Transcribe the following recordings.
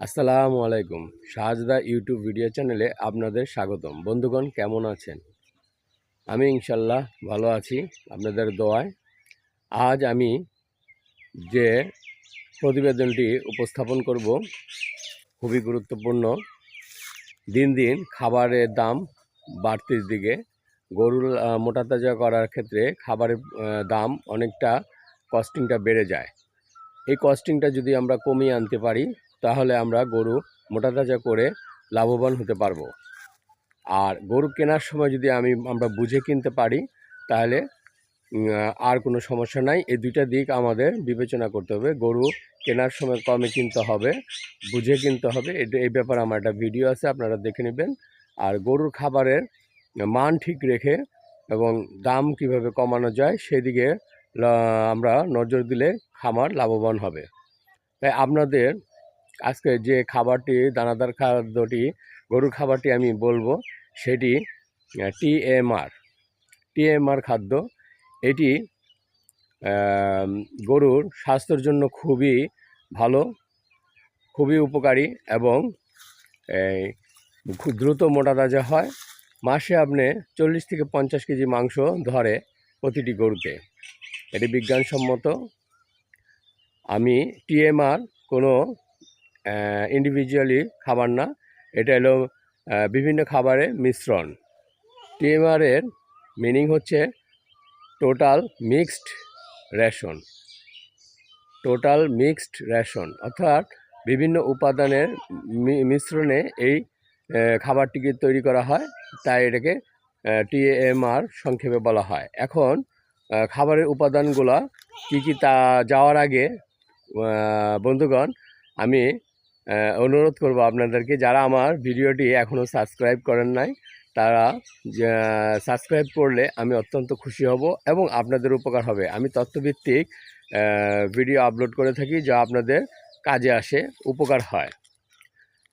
আসসালামু আলাইকুম। শাহজাদা YouTube video চ্যানেলে আপনাদের স্বাগতম। বন্ধুগণ, কেমন আছেন? আমি ইনশাল্লাহ ভালো আছি আপনাদের দোয়ায়। আজ আমি যে প্রতিবেদনটি উপস্থাপন করব, খুবই গুরুত্বপূর্ণ। দিন দিন খাবারের দাম বাড়তির দিকে, গরুর মোটা তাজা করার ক্ষেত্রে খাবারের দাম অনেকটা কস্টিংটা বেড়ে যায়। এই কস্টিংটা যদি আমরা কমিয়ে আনতে পারি তাহলে আমরা গরু মোটা তাজা করে লাভবান হতে পারব। আর গরু কেনার সময় যদি আমি, আমরা বুঝে কিনতে পারি, তাহলে আর কোনো সমস্যা নাই। এই দুইটা দিক আমাদের বিবেচনা করতে হবে। গরু কেনার সময় কমে কিনতে হবে, বুঝে কিনতে হবে। এই ব্যাপারে আমার একটা ভিডিও আছে, আপনারা দেখে নেবেন। আর গরুর খাবারের মান ঠিক রেখে এবং দাম কীভাবে কমানো যায়, সেদিকে আমরা নজর দিলে খামার লাভবান হবে। তাই আপনাদের আজকে যে খাবারটি দানাদার খাদ্যটি গরুর খাবারটি আমি বলব সেটি টিএমআর টিএমআর খাদ্য এটি গরুর স্বাস্থ্যের জন্য খুবই ভালো খুবই উপকারী এবং এই, খুব দ্রুত মোটা তাজা হয়। মাসে আপনি চল্লিশ থেকে পঞ্চাশ কেজি মাংস ধরে প্রতিটি গরুতে এটি বিজ্ঞানসম্মত। আমি টিএমআর কোনো ইন্ডিভিজুয়ালি খাবার না। এটা হলো বিভিন্ন খাবারের মিশ্রণ। টিএমআরের মিনিং হচ্ছে total mixed ration total mixed ration অর্থাৎ বিভিন্ন উপাদানের মিশ্রণে এই খাবারটিকে তৈরি করা হয়। তাই এটাকে টিএমআর সংক্ষেপে বলা হয়। এখন খাবারের উপাদানগুলো কী কী তা যাওয়ার আগে বন্ধুগণ, আমি অনুরোধ করব আপনাদেরকে, যারা আমার ভিডিওটি এখনও সাবস্ক্রাইব করেন নাই, তারা সাবস্ক্রাইব করলে আমি অত্যন্ত খুশি হব এবং আপনাদের উপকার হবে। আমি তথ্যভিত্তিক ভিডিও আপলোড করে থাকি যা আপনাদের কাজে আসে, উপকার হয়।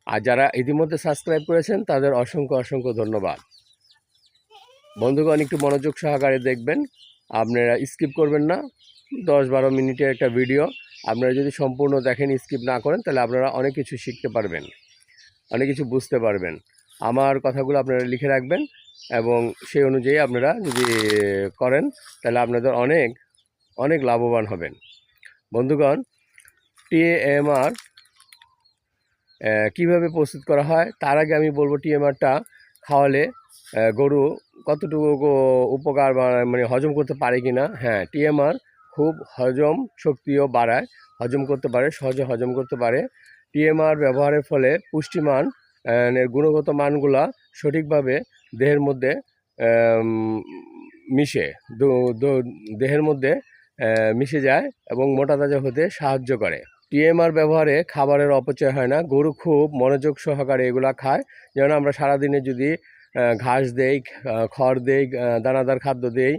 আর যারা ইতিমধ্যে সাবস্ক্রাইব করেছেন, তাদের অসংখ্য অসংখ্য ধন্যবাদ। বন্ধুগণ, একটু মনোযোগ সহকারে দেখবেন। আপনারা স্কিপ করবেন না। দশ বারো মিনিটের একটা ভিডিও আপনারা যদি সম্পূর্ণ দেখেন স্কিপ না করেন, তাহলে আপনারা অনেক কিছু শিখতে পারবেন। অনেক কিছু বুঝতে পারবেন। আমার কথাগুলো আপনারা লিখে রাখবেন এবং সেই অনুযায়ী আপনারা যদি করেন, তাহলে আপনাদের অনেক অনেক লাভবান হবেন। বন্ধুগণ টিএমআর কীভাবে প্রস্তুত করা হয়? তার আগে আমি বলব টিএমআরটা খাওয়ালে গরু কতটুকু উপকার মানে হজম করতে পারে কি না হ্যাঁ টিএমআর খুব হজম শক্তিও বাড়ায়, হজম করতে পারে, সহজে হজম করতে পারে। টিএমআর ব্যবহারের ফলে পুষ্টিমান গুণগত মানগুলা সঠিকভাবে দেহের মধ্যে মিশে দেহের মধ্যে মিশে যায় এবং মোটা তাজা হতে সাহায্য করে। টিএমআর ব্যবহারে খাবারের অপচয় হয় না, গরু খুব মনোযোগ সহকারে এগুলা খায়। যেমন আমরা সারাদিনে যদি ঘাস দেই খড় দেই দানাদার খাদ্য দেই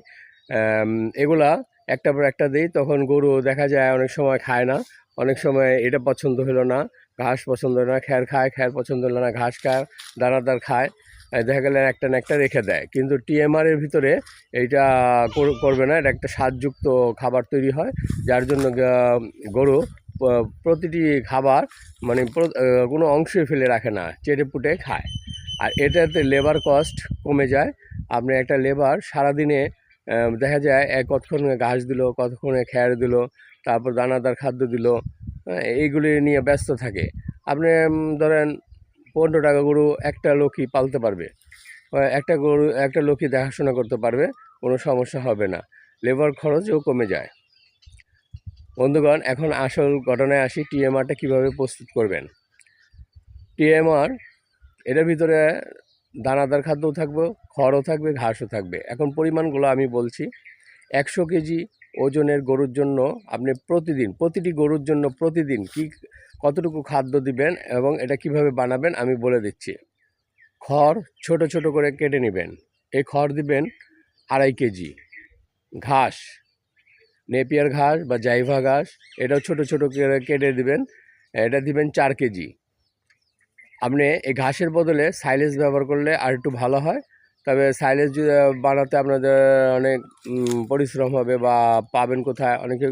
এগুলা একটা পর একটা দিই, তখন গরু দেখা যায় অনেক সময় খায় না। অনেক সময় এটা পছন্দ হলো না, ঘাস পছন্দ হলো না খ্যার খায় খ্যার পছন্দ হলো না, ঘাস খায়, দানাদার খায় দেখা গেলে একটা না একটা রেখে দেয়। কিন্তু টিএমআর এর ভিতরে এইটা কর- করবে না, এটা একটা স্বাদযুক্ত খাবার তৈরি হয়, যার জন্য গরু প্রতিটি খাবার মানে কোনো অংশই ফেলে রাখে না, চেটে পুটে খায়। আর এটাতে লেবার কস্ট কমে যায়। আপনি একটা লেবার সারাদিনে দেখা যায় কতক্ষণে ঘাস দিল কতক্ষণে খ্যার দিল তারপর দানাদার খাদ্য দিল হ্যাঁ, এইগুলি নিয়ে ব্যস্ত থাকে। আপনি ধরেন পনেরো টাকা গরু একটা লোকই পালতে পারবে। একটা গরু একটা লোকই দেখাশোনা করতে পারবে কোনো সমস্যা হবে না। লেবার খরচও কমে যায়। বন্ধুগণ এখন আসল ঘটনায় আসি টিএমআরটা কীভাবে প্রস্তুত করবেন? টিএমআর এটার ভিতরে দানাদার খাদ্যও থাকবে, খড়ও থাকবে, ঘাসও থাকবে। এখন পরিমাণগুলো আমি বলছি, একশো কেজি ওজনের গরুর জন্য আপনি প্রতিদিন, প্রতিটি গরুর জন্য প্রতিদিন কি, কতটুকু খাদ্য দিবেন এবং এটা কীভাবে বানাবেন আমি বলে দিচ্ছি। খড় ছোট ছোট করে কেটে নেবেন। এই খড় দিবেন আড়াই কেজি। ঘাস, নেপিয়ার ঘাস বা জাইভা ঘাস, এটাও ছোট ছোট করে কেটে দিবেন, এটা দিবেন চার কেজি। আপনি এই ঘাসের বদলে সাইলেজ ব্যবহার করলে আর একটু ভালো হয়। তবে সাইলেজ বানাতে আপনাদের অনেক পরিশ্রম হবে বা পাবেন কোথায়, অনেকে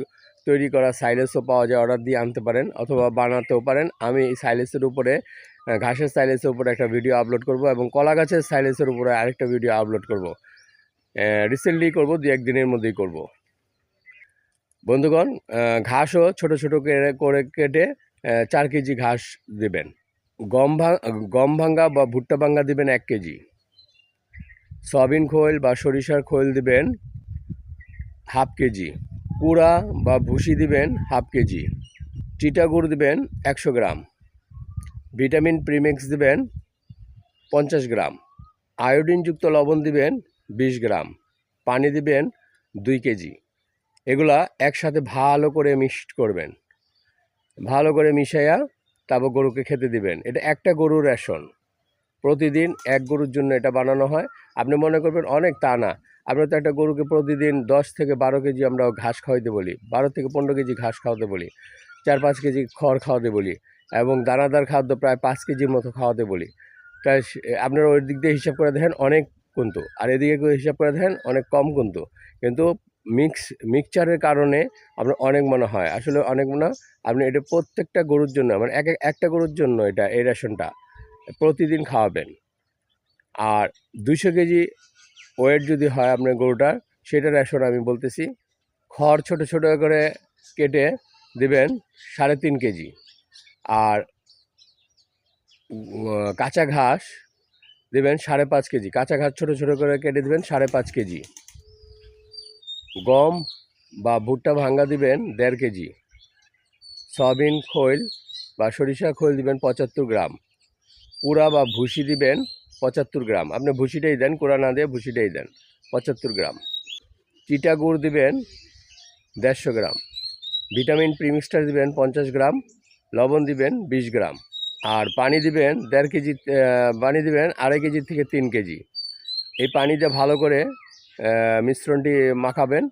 তৈরি করা সাইলেসও পাওয়া যায়, অর্ডার দিয়ে আনতে পারেন অথবা বানাতেও পারেন। আমি সাইলেসের উপরে ঘাসের সাইলেসের উপরে একটা ভিডিও আপলোড করব এবং কলা গাছের সাইলেসের উপরে আরেকটা ভিডিও আপলোড করব। রিসেন্টলি করব দু একদিনের মধ্যেই করব। বন্ধুগণ ঘাসও ছোট ছোট করে কেটে চার কেজি ঘাস দেবেন। গম গম ভাঙ্গা বা ভুট্টা ভাঙ্গা দিবেন এক কেজি। সয়াবিন খোল বা সরিষার খোল দিবেন হাফ কেজি। কুড়া বা ভুসি দিবেন হাফ কেজি। চিটা গুড় দিবেন একশো গ্রাম। ভিটামিন প্রিমিক্স দিবেন পঞ্চাশ গ্রাম। আয়োডিনযুক্ত লবণ দিবেন বিশ গ্রাম। পানি দিবেন দুই কেজি। এগুলা একসাথে ভালো করে মিক্সড করবেন। ভালো করে মিশাইয়া তারপর গরুকে খেতে দিবেন। এটা একটা গরুর রেশন। প্রতিদিন এক গরুর জন্য এটা বানানো হয়। আপনি মনে করবেন অনেক তা না। আমরা তো একটা গরুকে প্রতিদিন দশ থেকে বারো কেজি আমরা ঘাস খাওয়াইতে বলি, বারো থেকে পনেরো কেজি ঘাস খাওয়াতে বলি, চার পাঁচ কেজি খড় খাওয়াতে বলি এবং দানাদার খাদ্য প্রায় পাঁচ কেজির মতো খাওয়াতে বলি। তাই আপনারা ওই দিক দিয়ে হিসাব করে দেখেন অনেক কিন্তু। আর এদিকে হিসাব করে দেখেন অনেক কম কিন্তু। কিন্তু মিক্স মিক্সচারের কারণে আপনার অনেক মনে হয়। আসলে অনেক মনে আপনি এটা প্রত্যেকটা গরুর জন্য মানে এক এক- একটা গরুর জন্য এটা, এই রেশনটা প্রতিদিন খাওয়াবেন। আর দুইশো কেজি ওয়েট যদি হয় আপনার গরুটার সেটা রেশন আমি বলতেছি, খড় ছোট ছোট করে কেটে দিবেন সাড়ে তিন কেজি। আর কাঁচা ঘাস দেবেন সাড়ে পাঁচ কেজি। কাঁচা ঘাস ছোট ছোট করে কেটে দেবেন সাড়ে পাঁচ কেজি। গম বা ভুট্টা ভাঙ্গা দিবেন দেড় কেজি। সয়াবিন খৈল বা সরিষা খৈল দিবেন পঁচাত্তর গ্রাম। কুড়া বা ভুসি দিবেন পঁচাত্তর গ্রাম। আপনি ভুসিটাই দেন, কুড়া না দিয়ে ভুসিটাই দেন, পঁচাত্তর গ্রাম। চিটা গুড় দিবেন দেড়শো গ্রাম। ভিটামিন প্রিমিক্সটার দিবেন পঞ্চাশ গ্রাম। লবণ দিবেন বিশ গ্রাম। আর পানি দিবেন দেড় কেজি পানি দিবেন আড়াই কেজি থেকে তিন কেজি। এই পানিতে ভালো করে মিশ্রণটি মাখাবেন।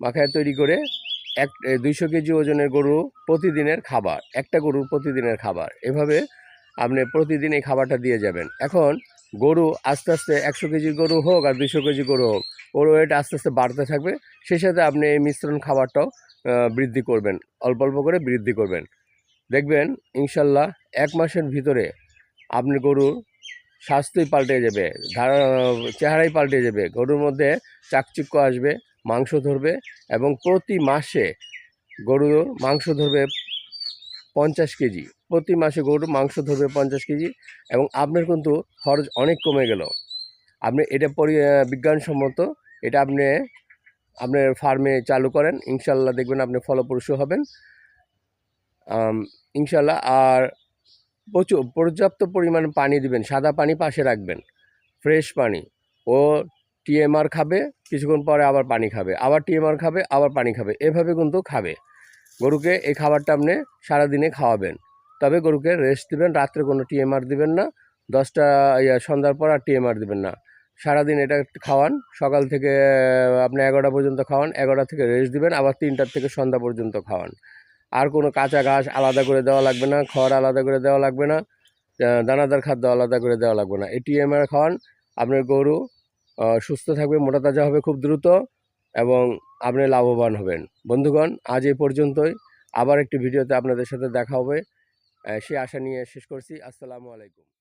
মাখায় তৈরি করে এক দুইশো কেজি ওজনের গরু প্রতিদিনের খাবার, একটা গরুর প্রতিদিনের খাবার। এভাবে আপনি প্রতিদিন এই খাবারটা দিয়ে যাবেন। এখন গরু আস্তে আস্তে একশো কেজি গরু হোক আর দুশো কেজি গরু হোক, ওর ওয়েট আস্তে আস্তে বাড়তে থাকবে। সেই সাথে আপনি এই মিশ্রণ খাবারটাও বৃদ্ধি করবেন, অল্প অল্প করে বৃদ্ধি করবেন। দেখবেন, ইনশাল্লাহ, এক মাসের ভিতরে আপনি গরুর স্বাস্থ্যই পাল্টে যাবে ধারা- চেহারাই পাল্টে যাবে গরুর মধ্যে চাকচিক্য আসবে, মাংস ধরবে এবং প্রতি মাসে গরু মাংস ধরবে পঞ্চাশ কেজি। প্রতি মাসে গরু মাংস ধরবে পঞ্চাশ কেজি এবং আপনার কিন্তু খরচ অনেক কমে গেল। আপনি এটা পরি বিজ্ঞানসম্মত, এটা আপনি আপনার ফার্মে চালু করেন, ইনশাল্লাহ দেখবেন আপনি ফলপ্রসূ হবেন। ইনশাল্লাহ, আর প্রচুর, পর্যাপ্ত পরিমাণ পানি দিবেন, সাদা পানি পাশে রাখবেন। ফ্রেশ পানি। ও টিএমআর খাবে, কিছুক্ষণ পরে আবার পানি খাবে। আবার টিএমআর খাবে, আবার পানি খাবে। এভাবে কিন্তু খাবে। গরুকে এই খাবারটা আপনি সারাদিনে খাওয়াবেন। তবে গরুকে রেস্ট দিবেন, রাত্রে কোনো টিএমআর দিবেন না। দশটা, ইয়া, সন্ধ্যার পর আর টিএমআর দিবেন না। সারাদিন এটা খাওয়ান, সকাল থেকে, আপনি এগারোটা পর্যন্ত খাওয়ান, এগারোটা থেকে রেস্ট দিবেন, আবার তিনটার থেকে সন্ধ্যা পর্যন্ত খাওয়ান। আর কোনো কাঁচা ঘাস আলাদা করে দেওয়া লাগবে না, খড় আলাদা করে দেওয়া লাগবে না দানাদার খাদ্য আলাদা করে দেওয়া লাগবে না। এটিএম টিএমআর খাওয়ান, আপনার গরু সুস্থ থাকবে, মোটা তাজা হবে খুব দ্রুত এবং আপনি লাভবান হবেন। বন্ধুগণ, আজ এই পর্যন্তই। আবার একটি ভিডিওতে আপনাদের সাথে দেখা হবে। সে আশা নিয়ে শেষ করছি। আসসালামু আলাইকুম।